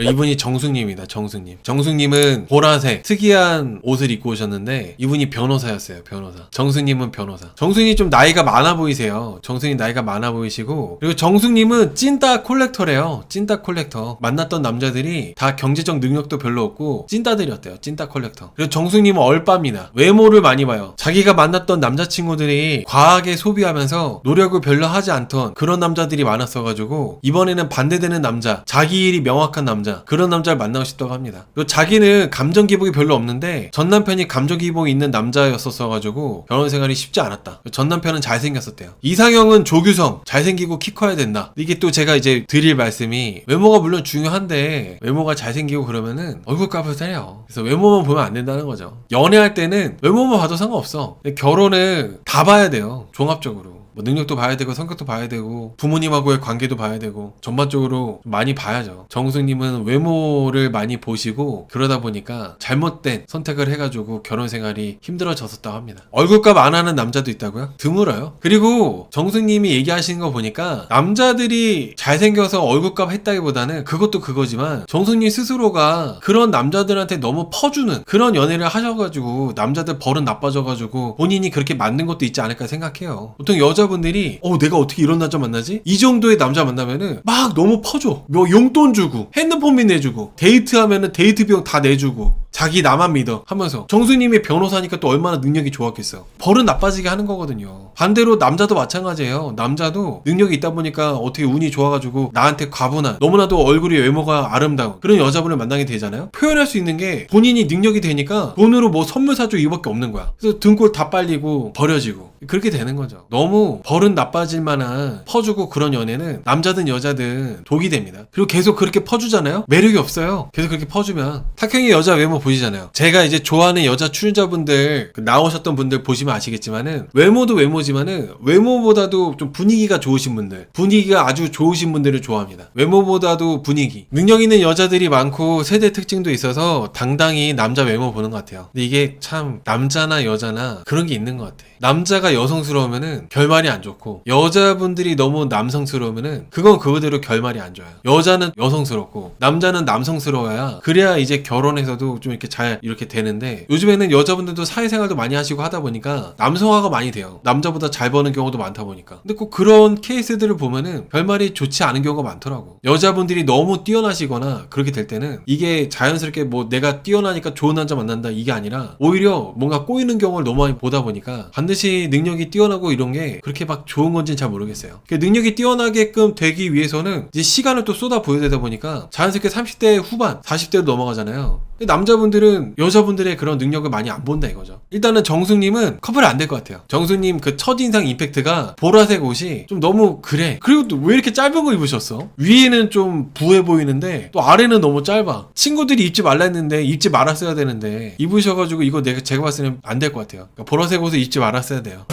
이분이 정숙님입니다. 정숙님. 정숙님은 보라색 특이한 옷을 입고 오셨는데 이분이 변호사였어요. 변호사. 정숙님은 변호사. 정숙님 좀 나이가 많아 보이세요. 정숙님 나이가 많아 보이시고 그리고 정숙님은 찐따 콜렉터래요. 찐따 콜렉터. 만났던 남자들이 다 경제적 능력도 별로 없고 찐따들이었대요. 찐따 콜렉터. 그리고 정숙님은 얼빠입니다. 외모를 많이 봐요. 자기가 만났던 남자친구들이 과하게 소비하면서 노력을 별로 하지 않던 그런 남자들이 많았어가지고 이번에는 반대되는 남자, 자기 일이 명확한 남자 그런 남자를 만나고 싶다고 합니다. 그리고 자기는 감정 기복이 별로 없는데 전 남편이 감정 기복이 있는 남자였었어 가지고 결혼 생활이 쉽지 않았다. 전 남편은 잘생겼었대요. 이상형은 조규성, 잘생기고 키 커야 된다. 이게 또 제가 이제 드릴 말씀이 외모가 물론 중요한데 외모가 잘생기고 그러면은 얼굴 값을 때려요. 그래서 외모만 보면 안 된다는 거죠. 연애할 때는 외모만 봐도 상관없어. 결혼은 다 봐야 돼요. 종합적으로. 뭐 능력도 봐야 되고 성격도 봐야 되고 부모님하고의 관계도 봐야 되고 전반적으로 많이 봐야죠. 정우승님은 외모를 많이 보시고 그러다 보니까 잘못된 선택을 해가지고 결혼 생활이 힘들어졌었다고 합니다. 얼굴값 안 하는 남자도 있다고요? 드물어요. 그리고 정우승님이 얘기하시는 거 보니까 남자들이 잘생겨서 얼굴값 했다기보다는 그것도 그거지만 정우승님 스스로가 그런 남자들한테 너무 퍼주는 그런 연애를 하셔가지고 남자들 버릇 나빠져가지고 본인이 그렇게 만든 것도 있지 않을까 생각해요. 보통 여자 분들이 어 내가 어떻게 이런 남자 만나지? 이 정도의 남자 만나면은 막 너무 퍼줘. 뭐 용돈 주고 핸드폰비 내주고 데이트하면은 데이트 비용 다 내주고 자기 나만 믿어 하면서 정수님이 변호사니까 또 얼마나 능력이 좋았겠어. 버릇 나빠지게 하는 거거든요. 반대로 남자도 마찬가지예요. 남자도 능력이 있다 보니까 어떻게 운이 좋아가지고 나한테 과분한 너무나도 얼굴이 외모가 아름다운 그런 여자분을 만나게 되잖아요. 표현할 수 있는 게 본인이 능력이 되니까 돈으로 뭐 선물 사줘 이밖에 없는 거야. 그래서 등골 다 빨리고 버려지고 그렇게 되는 거죠. 너무 버릇 나빠질 만한 퍼주고 그런 연애는 남자든 여자든 독이 됩니다. 그리고 계속 그렇게 퍼주잖아요. 매력이 없어요. 계속 그렇게 퍼주면 탁형의 여자 외모 보이잖아요. 제가 이제 좋아하는 여자 출연자분들 그 나오셨던 분들 보시면 아시겠지만은 외모도 외모지만은 외모보다도 좀 분위기가 좋으신 분들, 분위기가 아주 좋으신 분들을 좋아합니다. 외모보다도 분위기, 능력 있는 여자들이 많고 세대 특징도 있어서 당당히 남자 외모 보는 것 같아요. 근데 이게 참 남자나 여자나 그런 게 있는 것 같아. 남자가 여성스러우면은 결말이 안 좋고 여자분들이 너무 남성스러우면은 그건 그거대로 결말이 안 좋아요. 여자는 여성스럽고 남자는 남성스러워야 그래야 이제 결혼해서도 좀 이렇게 잘 이렇게 되는데 요즘에는 여자분들도 사회생활도 많이 하시고 하다 보니까 남성화가 많이 돼요. 남자보다 잘 버는 경우도 많다 보니까. 근데 꼭 그런 케이스들을 보면은 결말이 좋지 않은 경우가 많더라고. 여자분들이 너무 뛰어나시거나 그렇게 될 때는 이게 자연스럽게 뭐 내가 뛰어나니까 좋은 남자 만난다 이게 아니라 오히려 뭔가 꼬이는 경우를 너무 많이 보다 보니까 반드시 능력이 뛰어나고 이런 게 그렇게 막 좋은 건지는 잘 모르겠어요. 그 능력이 뛰어나게끔 되기 위해서는 이제 시간을 또 쏟아 부어야 되다 보니까 자연스럽게 30대 후반, 40대로 넘어가잖아요. 남자분들은 여자분들의 그런 능력을 많이 안 본다 이거죠. 일단은 정수님은 커플 안될 것 같아요. 정수님 그 첫인상 임팩트가 보라색 옷이 좀 너무 그래. 그리고 또 왜 이렇게 짧은 거 입으셨어? 위에는 좀 부해 보이는데 또 아래는 너무 짧아. 친구들이 입지 말라 했는데 입지 말았어야 되는데 입으셔가지고 이거 내가 제가 봤을 때는 안 될 것 같아요. 그러니까 보라색 옷을 입지 말았어야 돼요.